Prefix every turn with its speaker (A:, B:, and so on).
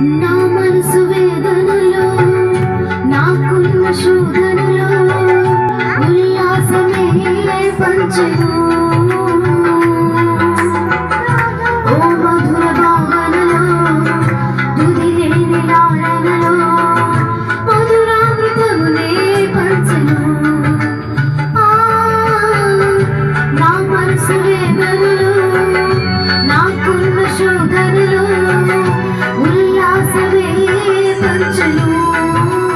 A: నా మనసు వేదనలో నాకున్న శోధనలో ఉల్లాసమే పంచెను. Música